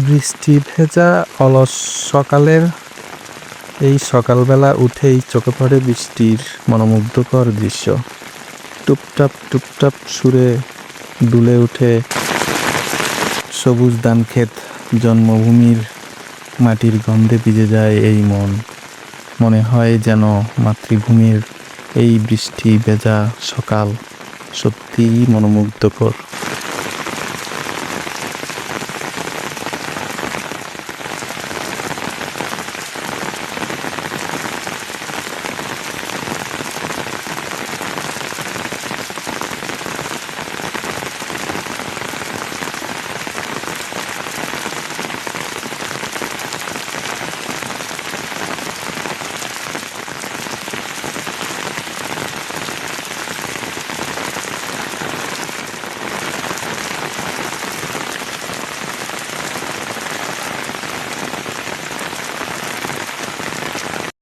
বৃষ্টি ভেজা অলস সকালের। এই সকালবেলা উঠেই চোখে পড়ে বৃষ্টির মনোমুগ্ধকর দৃশ্য। টুপটাপ টুপটাপ সুরে দুলে উঠে সবুজ ধান ক্ষেত জন্মভূমির মাটির গন্ধে ভিজে যায় এই মন। মনে হয় যেন মাতৃভূমির এই বৃষ্টি ভেজা সকাল সত্যিই মনোমুগ্ধকর।